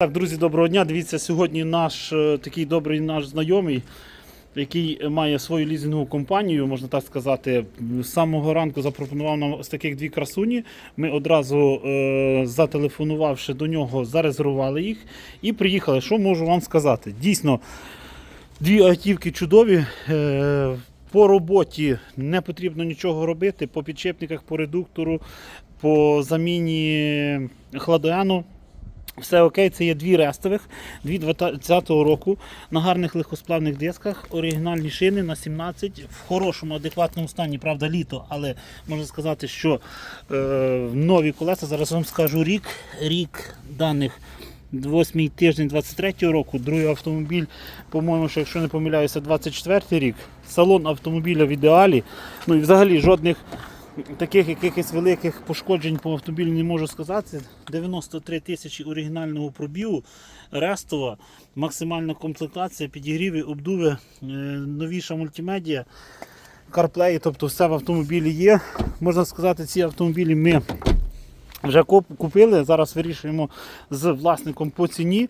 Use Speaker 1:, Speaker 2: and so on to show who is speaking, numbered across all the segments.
Speaker 1: Так, друзі, доброго дня. Дивіться, сьогодні наш е, такий добрий наш знайомий, який має свою лізингову компанію, можна так сказати, з самого ранку запропонував нам ось таких дві красуні. Ми одразу, е, зателефонувавши до нього, зарезервували їх і приїхали. Що можу вам сказати? Дійсно, дві автівки чудові. Е, по роботі не потрібно нічого робити. По підшипниках, по редуктору, по заміні хладояну. Все окей, це є дві рестових, дві 2020 року на гарних легкосплавних дисках, оригінальні шини на 17 в хорошому, адекватному стані, правда, літо, але можна сказати, що е, нові колеса, зараз вам скажу рік, рік даних. Восьмий тиждень 23 року, другий автомобіль, по-моєму, що якщо не помиляюся, 24 й рік. Салон автомобіля в ідеалі. Ну і взагалі жодних таких якихось великих пошкоджень по автомобілю не можу сказати. 93 тисячі оригінального пробігу, рестова, максимальна комплектація, підігріви, обдуви, е, новіша мультимедія, CarPlay, тобто все в автомобілі є. Можна сказати, ці автомобілі ми вже купили. Зараз вирішуємо з власником по ціні.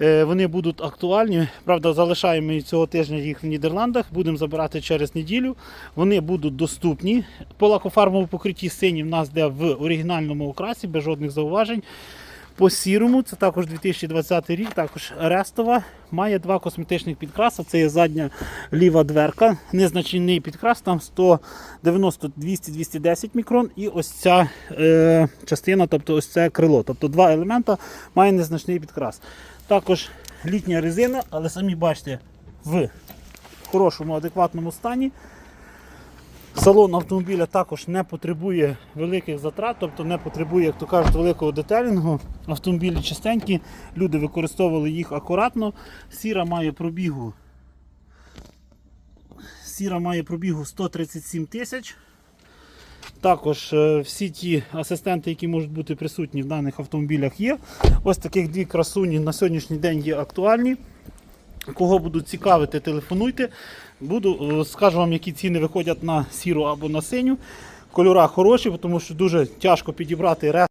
Speaker 1: Е, Вони будуть актуальні. Правда, залишаємо цього тижня їх в Нідерландах. Будемо забирати через неділю. Вони будуть доступні. По лакофарбовому покритті сині в нас йде в оригінальному окрасі, без жодних зауважень. По сірому, це також 2020 рік, також рестова. Має два косметичних підкраси. Це є задня ліва дверка, незначний підкрас, там 190 200-210 мікрон. І ось ця е, частина, тобто ось це крило. Тобто два елемента має незначний підкрас. Також літня резина, але самі бачите, в хорошому, адекватному стані. Салон автомобіля також не потребує великих затрат, тобто не потребує, як то кажуть, великого детелінгу. Автомобілі чистенькі, люди використовували їх акуратно. Сіра має пробігу. Сіра має пробігу 137 тисяч. Також е, всі ті асистенти, які можуть бути присутні в даних автомобілях, є. Ось таких дві красуні на сьогоднішній день є актуальні. Кого будуть цікавити, телефонуйте. Буду, е, скажу вам, які ціни виходять на сіру або на синю. Кольора хороші, тому що дуже тяжко підібрати.